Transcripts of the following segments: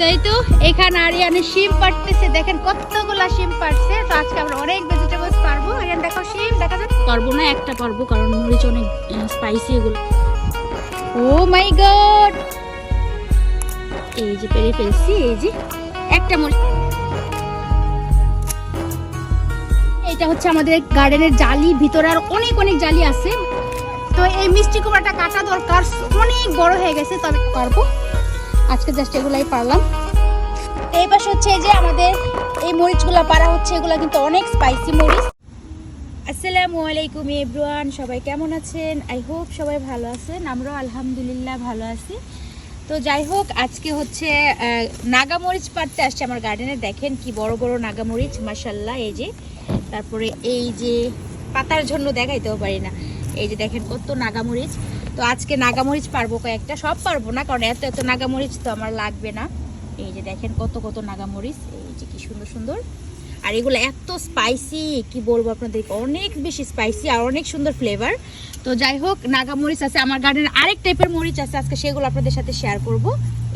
তাই তো এখানে আরিয়ানে শিম পাড়তেছে। দেখেন কতগুলা শিম পাড়ছে। তো আজকে আমরা অনেক ভেজিটেবলস পারব আরিয়ান দেখো শিম দেখা যাচ্ছে পারব না একটা পারব কারণ মরিচ অনেক স্পাইসি এগুলো। ও মাই গড এই যে পেরে ফেলছি এই যে একটা মরিচ এটা হচ্ছে আমাদের গার্ডেনের জালি। ভিতরে আর অনেক অনেক জালি আছে। তো এই মিষ্টি কুমড়াটা কাটা দরকার। অনেক বড় হয়ে গেছে তবে পারব। আজকে জাস্ট এগুলাই পারলাম। এই পাশে হচ্ছে যে আমাদের এই মরিচগুলো পারা হচ্ছে, এগুলো কিন্তু অনেক স্পাইসি মরিচ। আসসালামু আলাইকুম এভরিওয়ান সবাই কেমন আছেন? আই হোপ সবাই ভালো আছেন, আমরাও আলহামদুলিল্লাহ ভালো আছি। তো যাই হোক, আজকে হচ্ছে নাগামরিচ পাড়তে আসছে আমার গার্ডেনে দেখেন কি বড় বড় নাগামরিচ মাসাল্লাহ এই যে। তারপরে এই যে পাতার জন্য দেখাইতেও পারি না। এই যে দেখেন কত নাগামরিচ তো আজকে নাগামরিচ পারব কয়েকটা, সব পারব না, কারণ এত এত নাগামরিচ তো আমার লাগবে না। এই যে দেখেন কত কত নাগামরিচ, এই যে কি সুন্দর সুন্দর। আর এগুলো এত স্পাইসি কি বলব আপনাদের, অনেক বেশি স্পাইসি আর অনেক সুন্দর ফ্লেভার তো যাই হোক, নাগামরিচ আছে, আমার গার্ডেনে আরেক টাইপের মরিচ আছে, আজকে সেগুলো আপনাদের সাথে শেয়ার করব।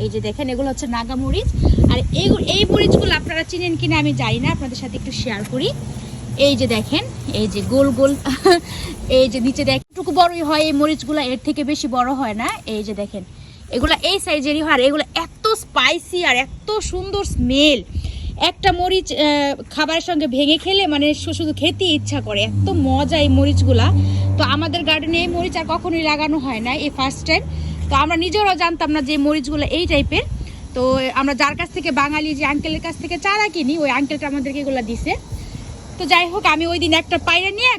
এই যে দেখেন, এগুলো হচ্ছে নাগামরিচ। আর এই এই মরিচগুলো আপনারা চিনেন কিনা আমি জানি না, আপনাদের সাথে একটু শেয়ার করি। এই যে দেখেন, এই যে গোল গোল, এই যে নিচে দেখেন একটুকু বড়ই হয়, এই মরিচগুলো এর থেকে বেশি বড় হয় না। এই যে দেখেন, এগুলো এই সাইজেরই হয়, আর এগুলো এত স্পাইসি আর এত সুন্দর স্মেল একটা মরিচ খাবারের সঙ্গে ভেঙে খেলে মানে শুধু খেতে ইচ্ছা করে, এত মজা এই মরিচগুলা। তো আমাদের গার্ডেনে এই মরিচ আর কখনোই লাগানো হয় না, এই ফার্স্ট টাইম তো আমরা নিজেরাও জানতাম না যে মরিচগুলো এই টাইপের তো আমরা যার কাছ থেকে বাঙালি যে আঙ্কেলের কাছ থেকে চারা কিনি, ওই আঙ্কেলটা আমাদেরকে এগুলো দিছে। তো যাই হোক আমি ওই দিন একটা পায়রা নিয়ে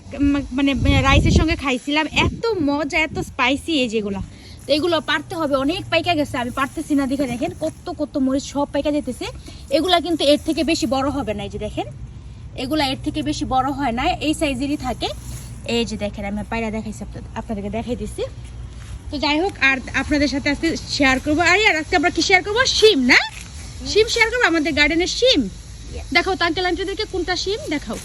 মানে রাইসের সঙ্গে খাইছিলাম। এত মজা এত স্পাইসি এই যেগুলো। তো এগুলো পারতে হবে অনেক পাইকা গেছে আমি পারতেছি না দেখে দেখেন কত কত মরিচ সব পাইকা যেতেছে এগুলা কিন্তু এর থেকে বেশি বড় হবে না এই যে দেখেন। এগুলা এর থেকে বেশি বড় হয় না এই সাইজেরই থাকে। এই যে দেখেন আমি পায়রা দেখাইছি আপনাদের- আপনাদেরকে দেখাই দিচ্ছি। তো যাই হোক আর আপনাদের সাথে আজকে শেয়ার করব। আর আর আজকে আমরা কি শেয়ার করব? শিম না? শিম শেয়ার করব? আমাদের গার্ডেনের শিম? দেখাও তো আঙ্কেল আন্টিদেরকে কোনটা শিম? দেখাও।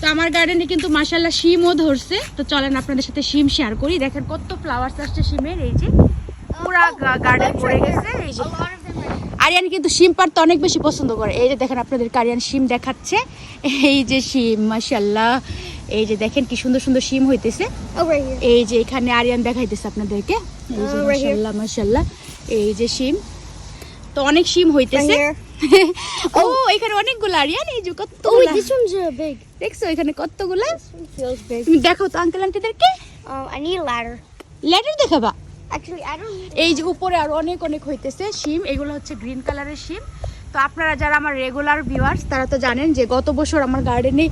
তো আমার গার্ডেনে কিন্তু মাসাল্লাহ শিমও ধরছে। তো চলেন আপনাদের সাথে শিম শেয়ার করি। দেখেন কত ফ্লাওয়ার আসছে শিমের এই যে পুরা গার্ডেন ভরে গেছে এই যে। আরিয়ান কিন্তু শিম পাড়তে অনেক বেশি পছন্দ করে। এই যে দেখেন আপনাদের আরিয়ান শিম দেখাচ্ছে। এই যে শিম মাসাল্লাহ এই যে দেখেন কি সুন্দর সুন্দর শিম হইতেছে। এই যে এখানে আরিয়ান দেখাইতেছে আপনাদেরকে। এই যে. মাশাল্লাহ মাশাল্লাহ এই যে শিম। তো অনেক শিম হইতেছে। ও এখানে অনেকগুলো আরিয়ান এই যে Oh, wait, কতগুলা this one's uh, big. দেখছ এখানে কতগুলা feels big. তুমি দেখো তো আঙ্কেল আন্টিদেরকে Um, I need a ladder. Ladder দেখাবা Actually, I don't need. এই যে উপরে আর অনেক অনেক হইতেছে শিম এগুলো হচ্ছে গ্রিন কালারের শিম তো আপনারা যারা আমার রেগুলার ভিউয়ার্স তারা তো জানেন যে গত বছর আমার গার্ডেনে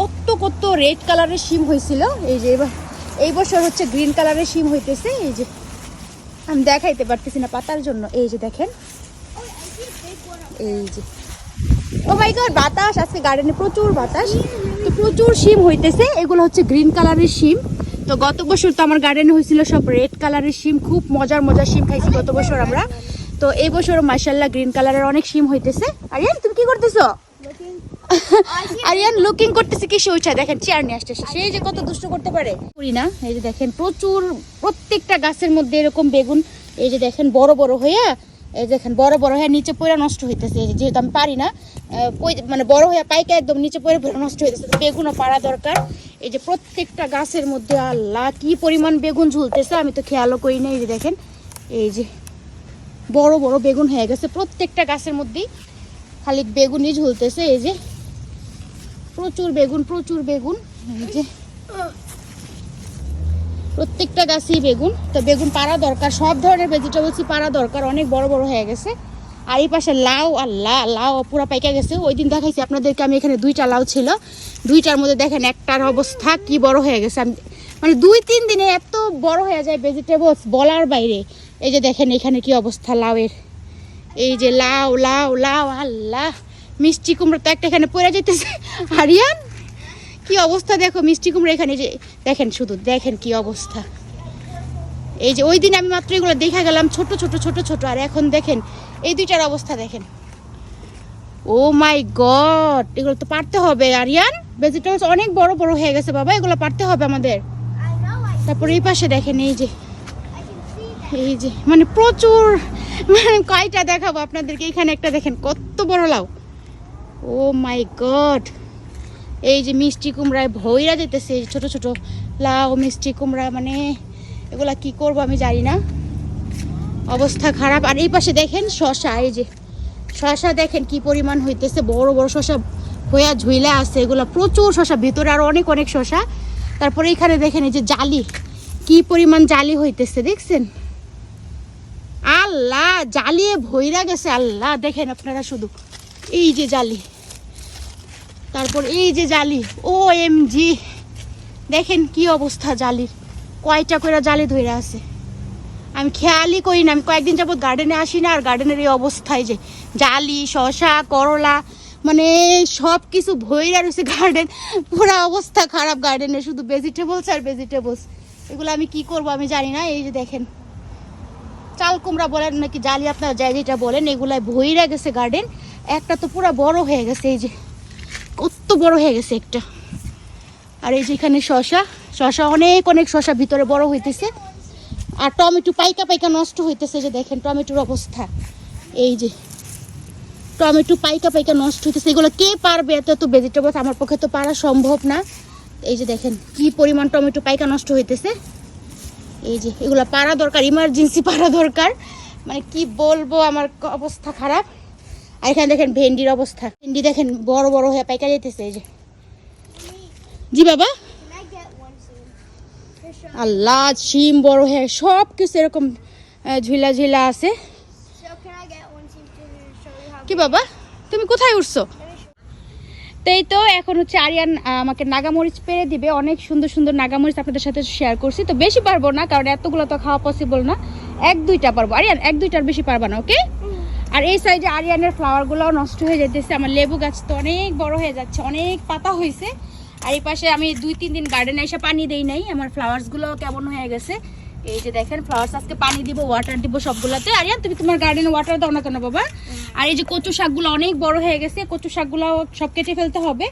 কত কত রেড কালারের শিম হয়েছিল এই যে এবার এই বছর হচ্ছে গ্রিন কালারের শিম হইতেছে এই যে আমি দেখাইতে পারতেছি না পাতার জন্য এই যে দেখেন এই যে। ও মাই গড বাতাস আজকে গার্ডেনে প্রচুর বাতাস। তো প্রচুর শিম হইতেছে এগুলো হচ্ছে গ্রিন কালারের শিম। তো গত বছর তো আমার গার্ডেনে হয়েছিল সব রেড কালারের শিম খুব মজার মজার শিম খাইছি গত বছর আমরা। তো এই বছর মার্শাল্লাহ গ্রিন কালারের অনেক শিম হইতেছে। আরিয়ান তুমি কি করতেছো? আরিয়ান লুকিং করতেছে কি সৌচা দেখেন চেয়ার নিয়ে আসতেছে। সেই যে কত দুষ্ট করতে পারে। করি না। এই যে দেখেন প্রচুর প্রত্যেকটা গাছের মধ্যে এরকম বেগুন এই যে দেখেন বড় বড় হয়ে এই দেখেন বড় বড় হয়ে নিচে পড়ে নষ্ট হইতেছে যেহেতু আমি পারি না মানে বড় হয়ে পাইকা একদম নিচে পড়ে পড়ে নষ্ট হইতেছে বেগুনও পারা দরকার। এই যে প্রত্যেকটা গাছের মধ্যে আল্লাহ কি পরিমাণ বেগুন ঝুলতেছে আমি তো খেয়ালও করি না এই যে দেখেন, এই যে বড় বড় বেগুন হয়ে গেছে, প্রত্যেকটা গাছের মধ্যেই খালি বেগুনই ঝুলতেছে, এই যে প্রচুর বেগুন প্রচুর বেগুন, এই যে প্রত্যেকটা গাছেই বেগুন। তো বেগুন পাড়া দরকার, সব ধরনের ভেজিটেবলসই পাড়া দরকার, অনেক বড় বড় হয়ে গেছে। আর এই পাশে লাউ, আর লা, লাউ পুরো পাইকা গেছে। ওই দিন দেখাইছি আপনাদেরকে, আমি এখানে দুইটা লাউ ছিল। দুইটার মধ্যে দেখেন একটার অবস্থা কি বড় হয়ে গেছে। আমি মানে দুই তিন দিনে এত বড় হয়ে যায় ভেজিটেবলস বলার বাইরে। এই যে দেখেন এখানে কি অবস্থা লাউয়ের। এই যে লাউ লাউ লাউ, আল্লাহ! মিষ্টি কুমড়ো তো একটা এখানে পড়ে যেতেছে আরিয়ান! কি অবস্থা দেখো, মিষ্টি কুমড়ো এখানে যে, দেখেন শুধু, দেখেন কি অবস্থা। এই যে ওই দিন আমি মাত্র এগুলো দেখা গেলাম, ছোট ছোট ছোট ছোট, আর এখন দেখেন, এই দুইটার অবস্থা দেখেন। ও মাই গড, এগুলো তো পারতে হবে, আরিয়ান। ভেজিটেবলস অনেক বড় বড় হয়ে গেছে বাবা, এগুলো পারতে হবে আমাদের। তারপরে এই পাশে দেখেন, এই যে. এই যে মানে প্রচুর মানে কয়টা দেখাবো আপনাদেরকে, এখানে একটা দেখেন, কত বড় লাউ। Oh my God. এই যে মিষ্টি কুমড়ায় ভইরা যেতেছে ছোট ছোট লাউ, মিষ্টি কুমড়া মানে এগুলা কি করব আমি জানি না। অবস্থা খারাপ। আর এই পাশে দেখেন শশা, এই যে শশা দেখেন কি পরিমাণ হইতেছে, বড় বড় শশা হইয়া ঝুইলা আছে, এগুলা প্রচুর শশা, ভিতরে আরও অনেক অনেক শশা। তারপরে এখানে দেখেন এই যে জালি, কি পরিমাণ জালি হইতেছে দেখছেন? আল্লাহ জ্বালিয়ে ভইরা গেছে, আল্লাহ, দেখেন আপনারা শুধু। এই যে জালি। তারপর এই যে জালি ও এম জি দেখেন কি অবস্থা জালির, কয়টা করে জালি ধরে আছে। আমি খেয়ালই করি না, আমি কয়েকদিন যাবত গার্ডেনে আসি না, আর গার্ডেনের এই অবস্থায় যে জালি শশা করলা মানে সব কিছু ভইরা রয়েছে গার্ডেন পুরো অবস্থা খারাপ গার্ডেনে শুধু ভেজিটেবলস আর ভেজিটেবলস এগুলো আমি কি করব আমি জানি না, এই যে দেখেন। চাল কুমড়া বলেন নাকি জালি আপনারা যাই যেটা বলেন এগুলাই ভইরা গেছে গার্ডেন একটা তো পুরো বড় হয়ে গেছে, এই যে কত বড় হয়ে গেছে একটা। আর এই যেখানে শশা শশা অনেক অনেক শশা ভিতরে বড় হইতেছে। আর টমেটো পাইকা পাইকা নষ্ট হইতেছে যে দেখেন টমেটোর অবস্থা। এই যে টমেটো পাইকা পাইকা নষ্ট হইতেছে, এগুলো কে পারবে এত এত ভেজিটেবলস আমার পক্ষে তো পারা সম্ভব না। এই যে দেখেন কি পরিমাণ টমেটো পাইকা নষ্ট হইতেছে। এই যে এগুলো পারা দরকার ইমার্জেন্সি পারা দরকার। মানে কি বলব, আমার অবস্থা খারাপ। এখানে দেখেন ভেন্ডির অবস্থা। ভেন্ডি দেখেন বড় বড় হয়ে পাইকা যেতেছে এই যে। জি বাবা. আল্লাহ, শিম বড় হয়ে সব কিছু এরকম ঝুলা ঝুলা আছে। কি বাবা, তুমি কোথায় উঠছো? তাই তো এখন হচ্ছে আরিয়ান আমাকে নাগামরিচ পেরে দিবে। অনেক সুন্দর সুন্দর নাগামরিচ আপনাদের সাথে শেয়ার করছি। তো বেশি পারব না, কারণ এতগুলো তো খাওয়া পসিবল না। এক দুইটা পারব। আরিয়ান, এক দুইটার বেশি পারবা না ওকে আর এই সাইডে আরিয়ানের ফ্লাওয়ারগুলোও নষ্ট হয়ে যেতেছে। আমার লেবু গাছ তো অনেক বড় হয়ে যাচ্ছে অনেক পাতা হয়েছে আর এই পাশে আমি দুই তিন দিন গার্ডেনে এসে পানি দেই নাই আমার ফ্লাওয়ার্সগুলো কেমন হয়ে গেছে। এই যে দেখেন ফ্লাওয়ার্স আজকে পানি দিব ওয়াটার দিব সবগুলোতে। আরিয়ান তুমি তোমার গার্ডেনে ওয়াটার দাও না কেন বাবা? আর এই যে কচু শাকগুলো অনেক বড় হয়ে গেছে কচু শাকগুলো সব কেটে ফেলতে হবে।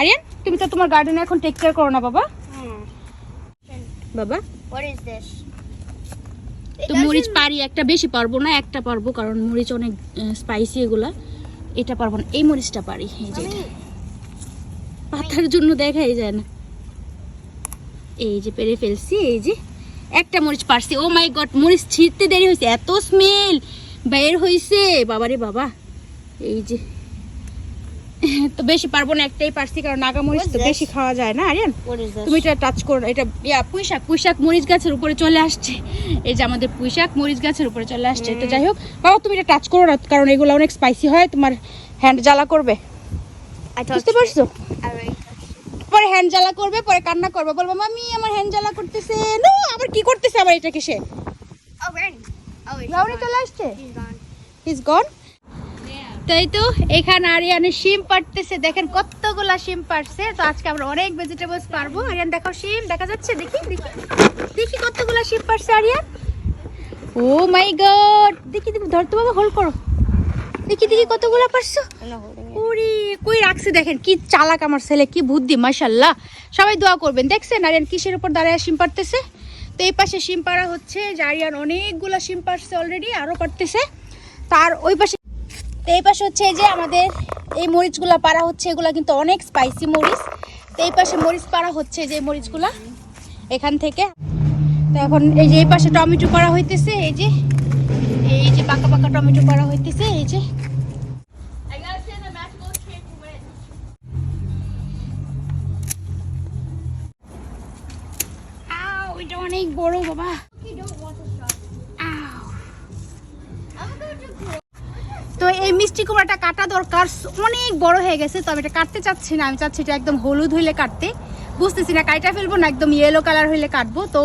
আরিয়ান তুমি তো তোমার গার্ডেনে এখন টেক কেয়ার করো না বাবা. বাবা? What is this? তো মরিচ পারি একটা বেশি পারব না একটা পারব কারণ মরিচ অনেক স্পাইসি এগুলা। এটা পারব না। এই মরিচটা পারি এই যে এটা। পাতার জন্য দেখাই যায় না। এই যে পেরে ফেলছি এই যে একটা মরিচ পারছি। ও মাই গড মরিচ ছিঁড়তে দেরি হয়েছে এত স্মেল বের হয়েছে বাবারে বাবা এই যে তো বেশি পারব না একটাই পারছি কারণ নাগা মরিচ তো বেশি খাওয়া যায় না আরিয়ান? তুমি এটা টাচ করো এটা ইয়া পুঁইশাক পুঁইশাক মরিচ গাছের উপরে চলে আসছে। এই যে আমাদের পুঁইশাক মরিচ গাছের উপরে চলে আসছে তো যাই হোক। বাবা তুমি এটা টাচ করো না কারণ এগুলো অনেক স্পাইসি হয় তোমার হ্যান্ড জ্বালা করবে। বুঝতে পারছ. পরে হ্যান্ড জ্বালা করবে পরে কান্না করবে বলব মামি আমার হ্যান্ড জ্বালা করতেছে। নো আবার কি করতেছে আবার এটা কিসে Randy. Wait. রাউনি She's চলে আসছে? ইজ গন তাই তো? এখানে আরিয়ানে শিম পাড়তেছে। দেখেন কতগুলা শিম পাড়ছে। তো আজকে আমরা অনেক ভেজিটেবলস পারব আরিয়ান, দেখো শিম, দেখা যাচ্ছে? দেখি দেখি। দেখি কতগুলা শিম পাড়ছে আরিয়ান। ও মাই গড! দেখি দেখি ধরতে বাবা, হোল্ড করো। দেখি দেখি কতগুলা পারছ. ওরে, কই রাখছে? দেখেন কি চালাক আমার ছেলে, কি বুদ্ধি মাশাল্লাহ সবাই দোয়া করবেন। দেখছেন আরিয়ান কিসের উপর দাঁড়ায় শিম পারতেছে তো এই পাশে শিম পাড়া হচ্ছে যে আরিয়ান অনেকগুলা শিম পারছে অলরেডি আরও পারতেছে তার ওই পাশে তো এই পাশে হচ্ছে যে আমাদের এই মরিচগুলা পাড়া হচ্ছে, এগুলা কিন্তু অনেক স্পাইসি মরিচ। তো এই পাশে মরিচ পাড়া হচ্ছে যে মরিচগুলা এখান থেকে। তো এখন এই যে এই পাশে টমেটো পাড়া হইতেছে, এই যে এই যে পাকা পাকা টমেটো পাড়া হইতেছে, এই যে। অনেক বড় বাবা। তো এই মিষ্টি কুমড়াটা কাটা দরকার। অনেক বড় হয়ে গেছে, তো আমি এটা কাটতে চাচ্ছি না। আমি চাচ্ছি এটা একদম হলুদ হইলে কাটতে। বুঝতেছি না কাইটা ফেলব না একদম ইয়েলো কালার হইলে কাটবো। তো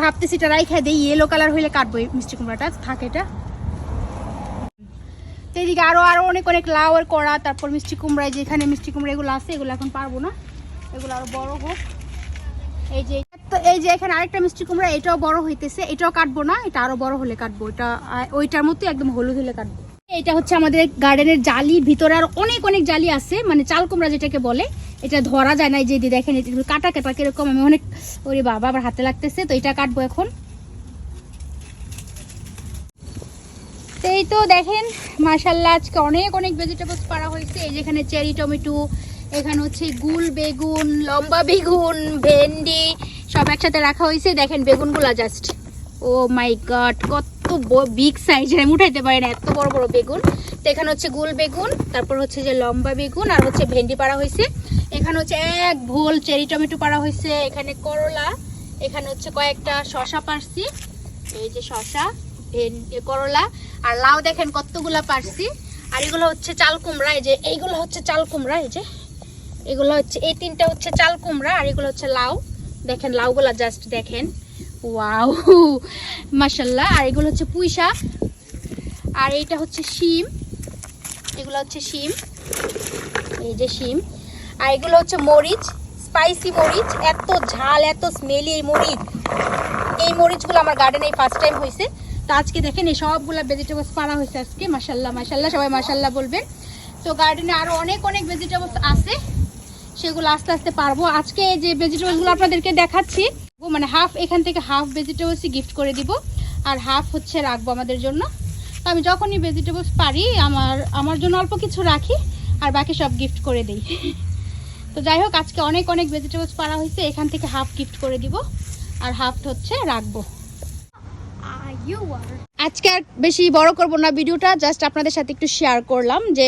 ভাবতেছি এটা রাইখা দিই ইয়েলো কালার হইলে কাটবো এই মিষ্টি কুমড়াটা। থাকে এটা। তো এদিকে আরও আরও অনেক অনেক লাউ আর কড়া, তারপর মিষ্টি কুমড়ায় যেখানে মিষ্টি কুমড়া এগুলো আছে, এগুলো এখন পারব না। এগুলো আরও বড় হোক। এই যে, তো এই যে এখানে আরেকটা মিষ্টি কুমড়া, এটাও বড় হইতেছে। এটাও কাটবো না, এটা আরও বড় হলে কাটবো। এটা ওইটার মতো একদম হলুদ হলে কাটবো। এটা হচ্ছে আমাদের গার্ডেনের জালি, ভিতরে আর অনেক অনেক জালি আছে মানে চাল কুমড়া যেটাকে বলে। এটা ধরা যায় না যে দেখেন এটা কাটা কাটা কীরকম, আমি অনেক, ওরে বাবা আবার হাতে লাগতেছে, তো এটা কাটবো এখন। এই তো দেখেন মাশাল্লাহ আজকে অনেক অনেক ভেজিটেবলস পাড়া হয়েছে। এই যেখানে চেরি, টমেটো, এখানে হচ্ছে গুল, বেগুন, লম্বা বেগুন, ভেন্ডি, সব একসাথে রাখা হয়েছে। দেখেন, বেগুনগুলা জাস্ট ও মাই গড কত বিগ সাইজের আমি উঠাইতে পারি না, এত বড় বড় বেগুন। তো এখানে হচ্ছে গোল বেগুন, তারপর হচ্ছে যে লম্বা বেগুন, আর হচ্ছে ভেন্ডি পাড়া হয়েছে এখানে হচ্ছে এক ভোল চেরি টমেটো পাড়া হয়েছে এখানে করলা, এখানে হচ্ছে কয়েকটা শশা পারছি এই যে শশা করলা, আর লাউ দেখেন কতগুলা পারছি আর এগুলো হচ্ছে চাল কুমড়া, এই যে এইগুলো হচ্ছে চাল কুমড়া, এই যে। এগুলো হচ্ছে এই তিনটা হচ্ছে চাল কুমড়া, আর এগুলো হচ্ছে লাউ। দেখেন লাউগুলা জাস্ট দেখেন। ওয়াও মাশাল্লাহ আর এগুলো হচ্ছে পুঁই শাক। আর এইটা হচ্ছে শিম। এগুলো হচ্ছে শিম। এই যে শিম। আর এগুলো হচ্ছে মরিচ। স্পাইসি মরিচ। এত ঝাল, এত স্মেলি এই মরিচ। এই মরিচগুলো আমার গার্ডেনে ফার্স্ট টাইম হয়েছে তো আজকে দেখেন এই সবগুলো ভেজিটেবলস পাড়া হয়েছে আজকে। মাসাল্লাহ মাসাল্লাহ সবাই মাসাল্লাহ বলবেন। তো গার্ডেনে আরও অনেক অনেক ভেজিটেবলস আছে। সেগুলো আস্তে আস্তে পারব। আজকে এই যে ভেজিটেবলসগুলো আপনাদেরকে দেখাচ্ছি মানে হাফ এখান থেকে হাফ ভেজিটেবলসই গিফট করে দিব। আর হাফ হচ্ছে রাখব আমাদের জন্য। তো আমি যখনই ভেজিটেবলস পারি, আমার আমার জন্য অল্প কিছু রাখি, আর বাকি সব গিফট করে দিই। তো যাই হোক, আজকে অনেক অনেক ভেজিটেবলস পাড়া হয়েছে, এখান থেকে হাফ গিফট করে দিব। আর হাফ হচ্ছে রাখব। আজকে আর বেশি বড় করব না ভিডিওটা জাস্ট আপনাদের সাথে একটু শেয়ার করলাম যে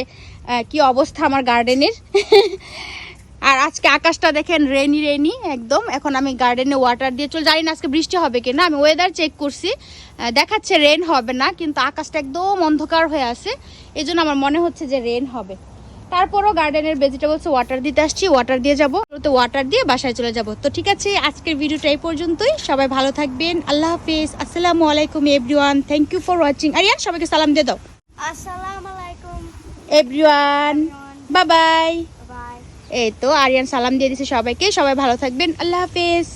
কি অবস্থা আমার গার্ডেনের আর আজকে আকাশটা দেখেন রেনি রেনি একদম। এখন আমি গার্ডেনে ওয়াটার দিয়ে চল জানি না আজকে বৃষ্টি হবে কিনা আমি ওয়েদার চেক করছি। দেখাচ্ছে রেন হবে না কিন্তু আকাশটা একদম অন্ধকার হয়ে আছে। এই আমার মনে হচ্ছে যে রেন হবে। তারপরও গার্ডেনের ভেজিটেবলস ওয়াটার দিতে আসছি ওয়াটার দিয়ে যাব। তো ওয়াটার দিয়ে বাসায় চলে যাব। তো ঠিক আছে আজকের ভিডিওটা এই পর্যন্তই। সবাই ভালো থাকবেন। আল্লাহ হাফিজ। আসসালামু আলাইকুম everyone thank you for watching আর আরিয়ান সবাইকে সালাম দিয়ে দাও। Assalamu alaikum. Everyone bye bye. এই তো আরিয়ান সালাম দিয়ে দিছে সবাইকে। সবাই ভালো থাকবেন। আল্লাহ হাফিজ।